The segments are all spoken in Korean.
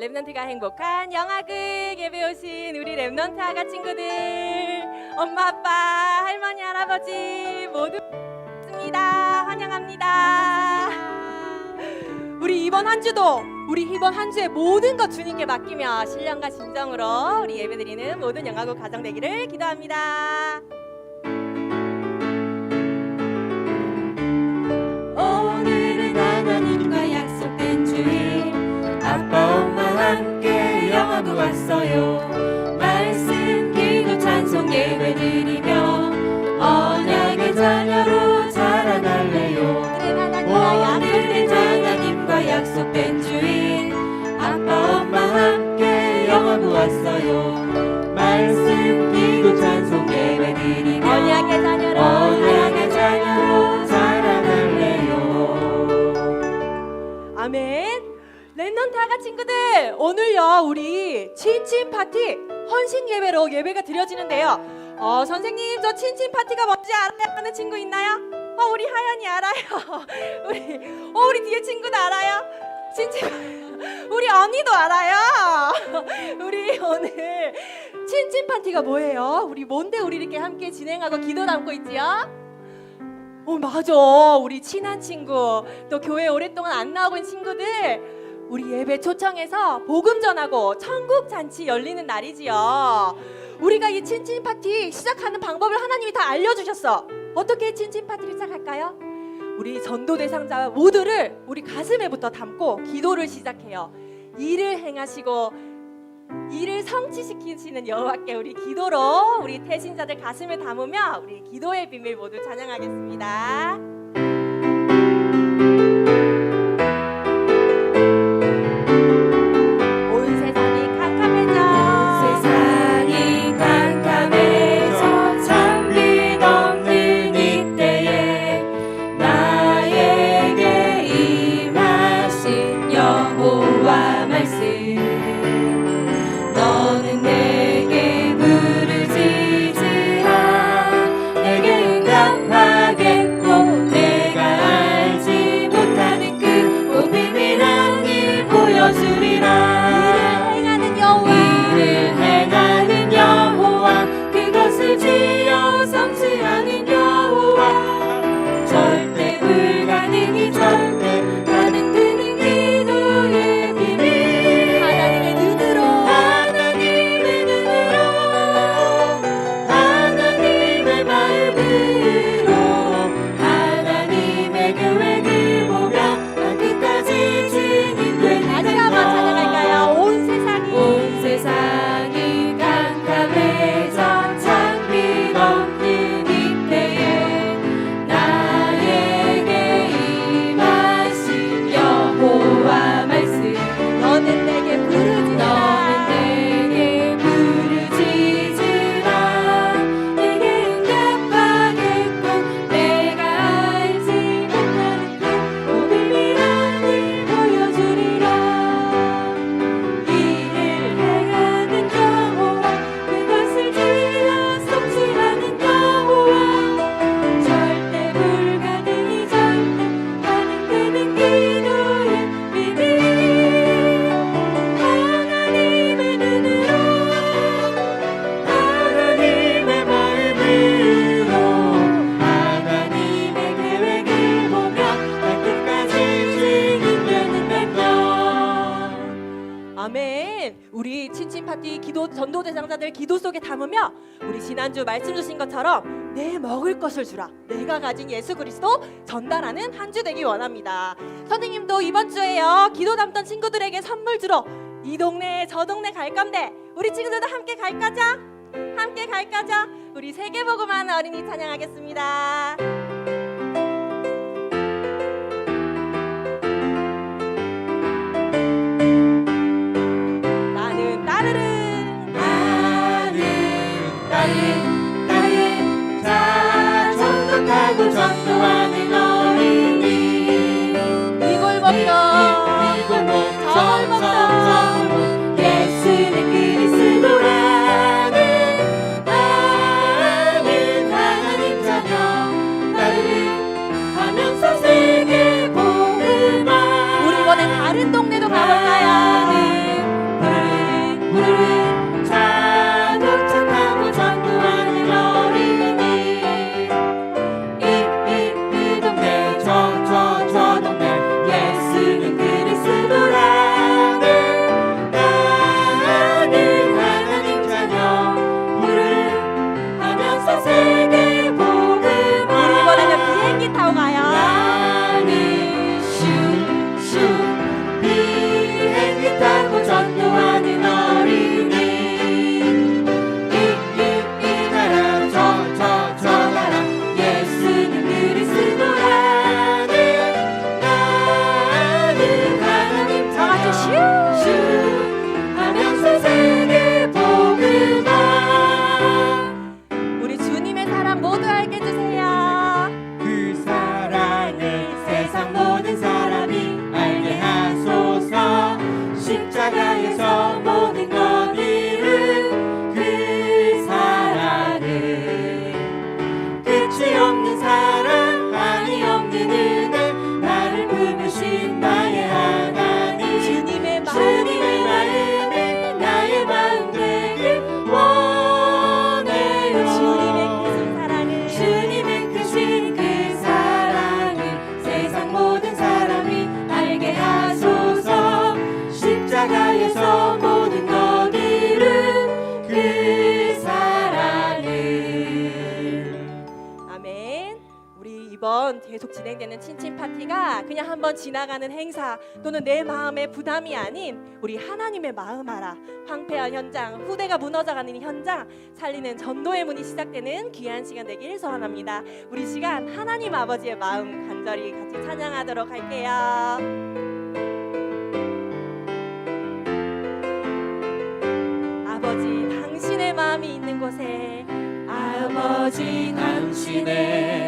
랩넌트가 행복한 영화극 예배 오신 우리 랩넌트 아가 친구들, 엄마 아빠, 할머니 할아버지 모두 있습니다. 환영합니다. 우리 이번 한 주도 우리 이번 한 주의 모든 것 주님께 맡기며 신령과 진정으로 우리 예배드리는 모든 영화국 가정 되기를 기도합니다. 영화 보았어요. 말씀 기도 찬송 예배 드리며 언약의 자녀 오늘요 우리 친친 파티 헌신 예배로 예배가 드려지는데요. 어 선생님 저 친친 파티가 뭔지 알아요? 하는 친구 있나요? 어 우리 하연이 알아요. 우리 어 우리 뒤에 친구도 알아요. 친친 우리 언니도 알아요. 우리 오늘 친친 파티가 뭐예요? 우리 뭔데 우리 이렇게 함께 진행하고 기도 담고 있지요? 어 맞아 우리 친한 친구 또 교회 오랫동안 안 나오고 있는 친구들 우리 예배 초청해서 복음 전하고 천국 잔치 열리는 날이지요 우리가 이 친친 파티 시작하는 방법을 하나님이 다 알려주셨어 어떻게 친친 파티를 시작할까요? 우리 전도 대상자 모두를 우리 가슴에부터 담고 기도를 시작해요 일을 행하시고 일을 성취시키시는 여호와께 우리 기도로 우리 태신자들 가슴에 담으며 우리 기도의 비밀 모두 찬양하겠습니다. 대상자들 기도 속에 담으며 우리 지난주 말씀 주신 것처럼 내 먹을 것을 주라. 내가 가진 예수 그리스도 전달하는 한 주 되기 원합니다. 선생님도 이번 주에요. 기도 담던 친구들에게 선물 주러 이 동네 저 동네 갈 건데 우리 친구들도 함께 갈 거죠? 함께 갈 거죠? 우리 세계보고만 어린이 찬양하겠습니다. 행사가 그냥 한번 지나가는 행사 또는 내 마음의 부담이 아닌 우리 하나님의 마음 알아 황폐한 현장 후대가 무너져가는 현장 살리는 전도의 문이 시작되는 귀한 시간 되길 소원합니다. 우리 시간 하나님 아버지의 마음 간절히 같이 찬양하도록 할게요. 아버지 당신의 마음이 있는 곳에 아버지 당신의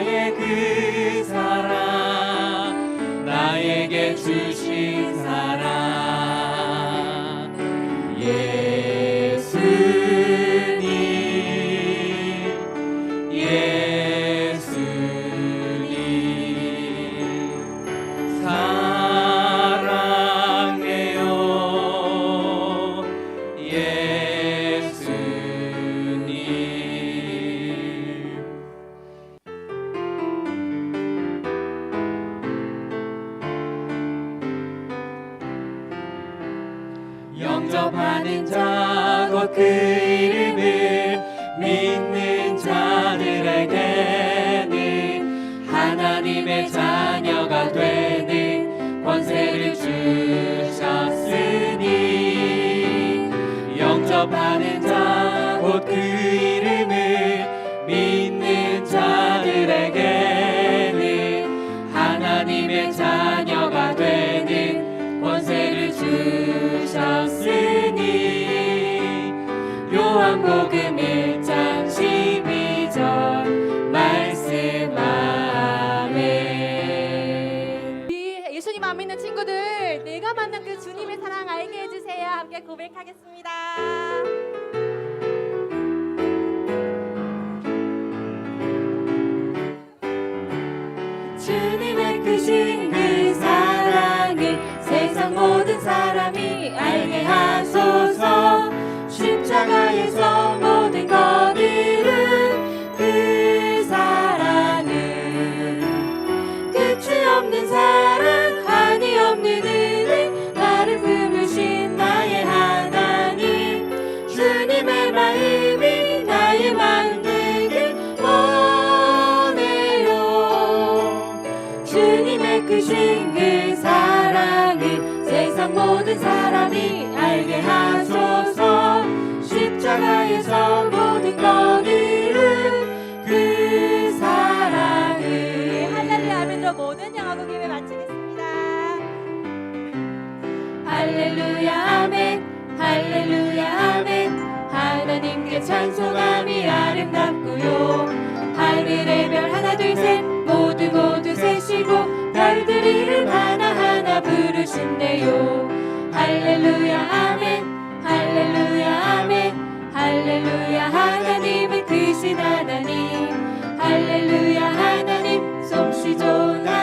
나의 그 사랑 나에게 주신 영접하는 자 곧 그 이름을 믿는 자들에게는 하나님의 자녀가 되는 권세를 주셨으니 영접하는 자 요한복음 1장 12절 말씀 아멘 우리 예수님 안 믿는 친구들 내가 만난 그 주님의 사랑 알게 해주세요. 함께 고백하겠습니다. 주님의 크신 그 사랑을 세상 모든 사람이 알게 하소서 십자가에서 모든 것 이룬 그 사랑을 끝이 없는 사랑 한이 없는 은혜 나를 품으신 나의 하나님. 주님의 마음이 나의 마음 되길 원해요. 주님의 크신 그 사랑을 세상 모든 사람이 알게 하소서 십자가에서 모든 것 이룬 그 사랑을 할렐루야 아멘으로 모든 영어국 예배 마치겠습니다. 할렐루야 아멘. 할렐루야 아멘. 하나님께 찬송함이 아름답고요. 하늘의 별 하나 둘 셋. 모두 모두 세시고 별들 이름 하나하나 부르신대요. 할렐루야 아멘. 할렐루야 아멘 할렐루야 하나님은 크신 하나님. 할렐루야 하나님 솜씨 좋은 하나님